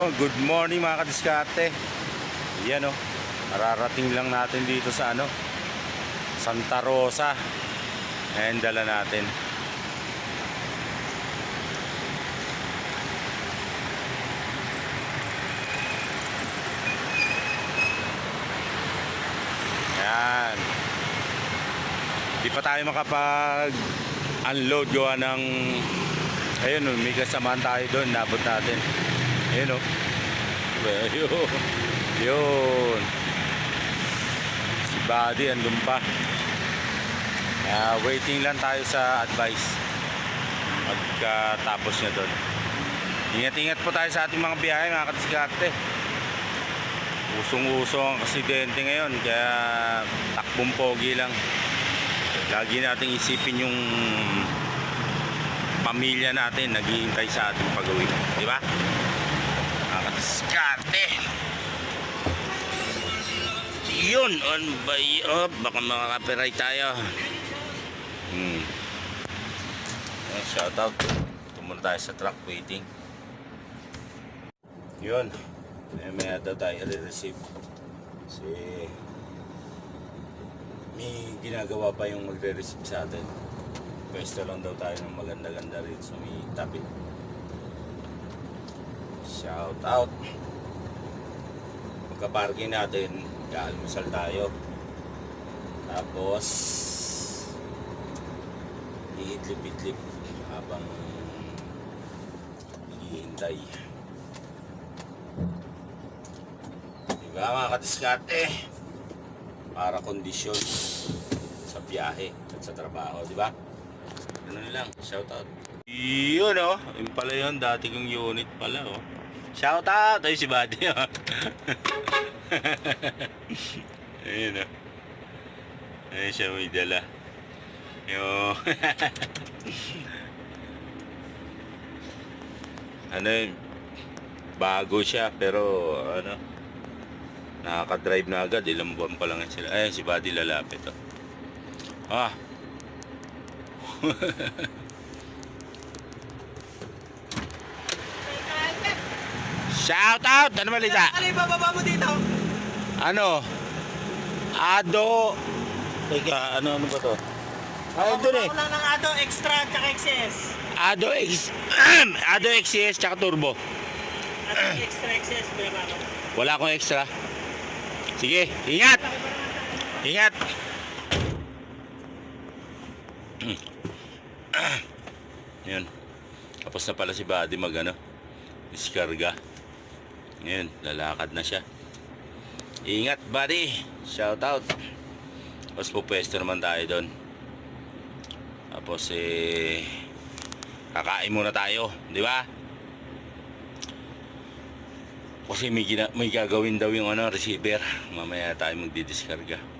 Oh, Good morning mga kadiskarte. Yan o. Mararating lang natin dito sa ano. Santa Rosa. Ayan dala natin. Yan. Di pa tayo makapag unload gawa ng ayun oh, may kasamaan tayo doon nabot natin ayun oh ayun. Yun. Si Buddy andun pa. Ah, waiting lang tayo sa advice. Pagkatapos niya doon. Ingat-ingat po tayo sa ating mga biyahe mga katiskarte usong-uso ang aksidente ngayon kaya takbong pogi lang. Lagi nating isipin yung pamilya natin naghihintay sa ating pag-uwi. Di ba? Yun, on by oh, baka makaka-copyright tayo. Hmm. Shout out. Tumula tayo sa truck waiting. Yun. Eh, may daw tayo re-receive. Si may ginagawa pa yung magre-receive sa atin. Pwesto lang daw tayo ng maganda-ganda rin sa may tabi. Shout out! Pagka-parking natin, kaalmusal tayo. Tapos, iitlip-itlip habang hinihintay. Diba mga kadiskarte? para kondisyon sa biyahe at sa trabaho, di ba? Ganun lang, shout out. Yun oh, yun pala yun, dati kong unit pala oh. Shout out! Ay si Buddy oh. Ayun oh. Ayun siya may dala. Yo. ano yun? Bago siya pero ano nakaka-drive na agad ilang buwan pa lang sila ayun si Buddy lalapit oh. ah shout out ano balita Ano yung bababa mo dito? Ano Ado Teka, ano ano ba to? Ah, ito eh. Ng Ado Extra at XS. Ado X Ado XCS tsaka turbo. Ado Extra XS, bababa ko. Wala akong extra. Sige, ingat. Ingat. Yun. Tapos na pala si Buddy mag ano, diskarga. Ngayon, lalakad na siya. Ingat, buddy. Shout out. Tapos pupwesto naman tayo doon. Tapos eh kakain muna tayo, di ba? Kasi may, gina, may gagawin daw yung ano, receiver. Mamaya tayo magdidiskarga.